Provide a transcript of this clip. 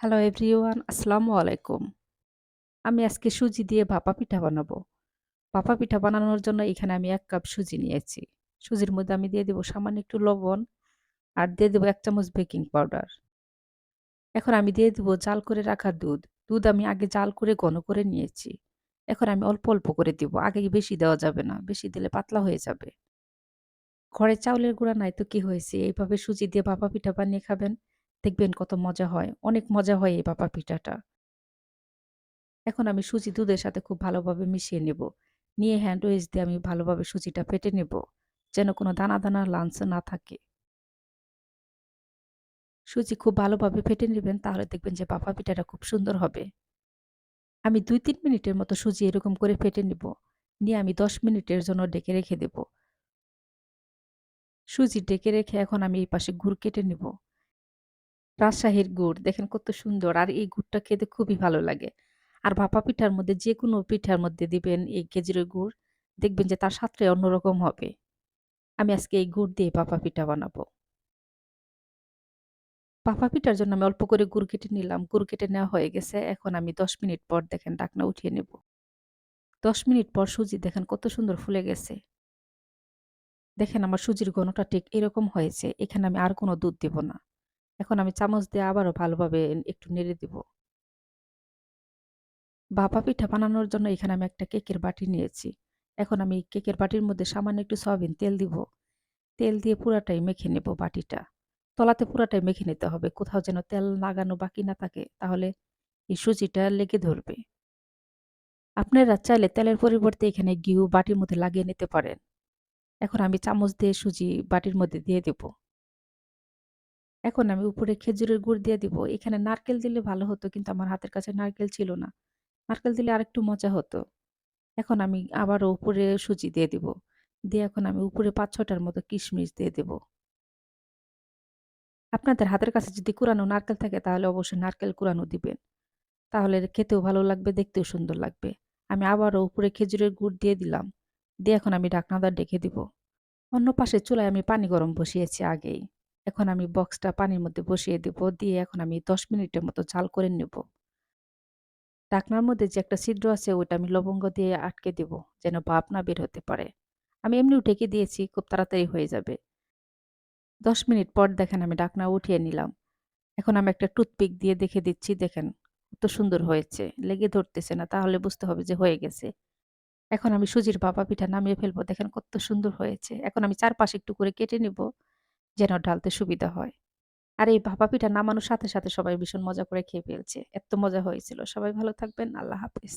Hello everyone, আসসালামু আলাইকুম। আমি আজকে সুজি দিয়ে ভাপা পিঠা বানাবো। ভাপা পিঠা বানানোর জন্য এখানে আমি এক কাপ সুজি নিয়েছি। সুজির মধ্যে আমি দিয়ে দেবো সামান্য একটু লবণ আর দিয়ে দেবো এক চামচ বেকিং পাউডার। এখন আমি দিয়ে দেবো জাল করে রাখা দুধ। দুধ আমি আগে জাল করে ঘন করে নিয়েছি। এখন আমি অল্প, অল্প করে দিব। আগে বেশি দেওয়া যাবে না। বেশি দিলে পাতলা হয়ে যাবে। ঘরে চাউলের গুঁড়া নাই তো কি হয়েছে? এইভাবে সুজি দিয়ে ভাপা পিঠা বানিয়ে খাবেন। দেখবেন কত মজা হয়। অনেক মজা হয় এই ভাপা পিঠাটা। এখন আমি সুজি দুধের সাথে খুব ভালোভাবে মিশিয়ে নেব। নিয়ে হ্যান্ড উইচ দিয়ে আমি ভালোভাবে সুজিটা ফেটে নেব। যেন কোনো দানা, দানা লাঞ্চ না থাকে। সুজি খুব ভালোভাবে ফেটে নেবেন তাহলে দেখবেন যে ভাপা পিঠাটা খুব সুন্দর হবে। আমি ২-৩ মিনিটের মতো সুজি এরকম করে ফেটে নেব। নিয়ে আমি ১০ মিনিটের জন্য ডেকে রেখে দেব। সুজি ডেকে রেখে এখন আমি এই পাশে গুড় কেটে নেব। রাজশাহীর গুড় দেখেন কত সুন্দর আর এই গুড়টা খেতে খুবই ভালো লাগে। আর ভাপা পিঠার মধ্যে যেকোনো পিঠার মধ্যে দিবেন এই খেজুরের গুড়, দেখবেন যে তার স্বাদটাই অন্যরকম হবে। আমি আজকে এই গুড় দিয়ে ভাপা পিঠা বানাবো। ভাপা পিঠার জন্য আমি অল্প করে গুড় কেটে নিলাম। গুড় কেটে নেওয়া হয়ে গেছে। এখন আমি ১০ মিনিট পর দেখেন ডাকনা উঠিয়ে নেব। ১০ মিনিট পর সুজি দেখেন কত সুন্দর ফুলে গেছে। দেখেন আমার সুজির ঘনটা ঠিক এরকম হয়েছে। এখানে আমি আর কোনো দুধ দেব না। এখন আমি চামচ দিয়ে আবারও ভালোভাবে একটু নেড়ে দিব। ভাপা পিঠা বানানোর জন্য এখানে আমি একটা কেকের বাটি নিয়েছি। এখন আমি কেকের বাটির মধ্যে সামান্য একটু সয়াবিন তেল দিব। তেল দিয়ে পুরাটাই মেখে নেব বাটিটা। তলাতে পুরাটাই মেখে নিতে হবে। কোথাও যেন তেল লাগানো বাকি না থাকে, তাহলে এই সুজিটা লেগে ধরবে। আপনারা চাইলে তেলের পরিবর্তে এখানে ঘিউ বাটির মধ্যে লাগিয়ে নিতে পারেন। এখন আমি চামচ দিয়ে সুজি বাটির মধ্যে দিয়ে দেব। এখন আমি উপরে খেজুরের গুড় দিয়ে দিব। এখানে নারকেল দিলে ভালো হতো কিন্তু আমার হাতের কাছে নারকেল ছিল না। নারকেল দিলে আরেকটু মজা হতো। এখন আমি আবারও উপরে সুজি দিয়ে দিব। দিয়ে এখন আমি উপরে পাঁচ ছটার মতো কিশমিশ দিয়ে দেব। আপনাদের হাতের কাছে যদি কুরানো নারকেল থাকে তাহলে অবশ্যই নারকেল কুরানো দিবেন। তাহলে খেতেও ভালো লাগবে, দেখতেও সুন্দর লাগবে। আমি আবারও উপরে খেজুরের গুড় দিয়ে দিলাম। দিয়ে এখন আমি ঢাকনাটা ডেকে দিব। অন্য পাশে চুলায় আমি পানি গরম বসিয়েছি আগেই। এখন আমি বক্সটা পানির মধ্যে বসিয়ে দেব। দিয়ে এখন আমি ১০ মিনিটের মতো জাল করে নেব। ঢাকনার মধ্যে যে একটা ছিদ্র আছে, ওইটা আমি লবঙ্গ দিয়ে আটকে দেব, যেন ভাপ না বের হতে পারে। আমি এমনিও ঢেকে দিয়েছি, খুব তাড়াতাড়ি হয়ে যাবে। ১০ মিনিট পর দেখেন আমি ডাকনা উঠিয়ে নিলাম। এখন আমি একটা টুথপিক দিয়ে দেখে দিচ্ছি, দেখেন কত সুন্দর হয়েছে। লেগে ধরতেছে না, তাহলে বুঝতে হবে যে হয়ে গেছে। এখন আমি সুজির বাবা পিঠা নামিয়ে ফেলব। দেখেন কত সুন্দর হয়েছে। এখন আমি চারপাশে একটু করে কেটে নিব যেন ঢালতে সুবিধা হয়। আর এই ভাপা পিঠা নামানোর সাথে, সাথে সবাই ভীষণ মজা করে খেয়ে ফেলছে। এত মজা হয়েছিল। সবাই ভালো থাকবেন। আল্লাহ হাফেজ।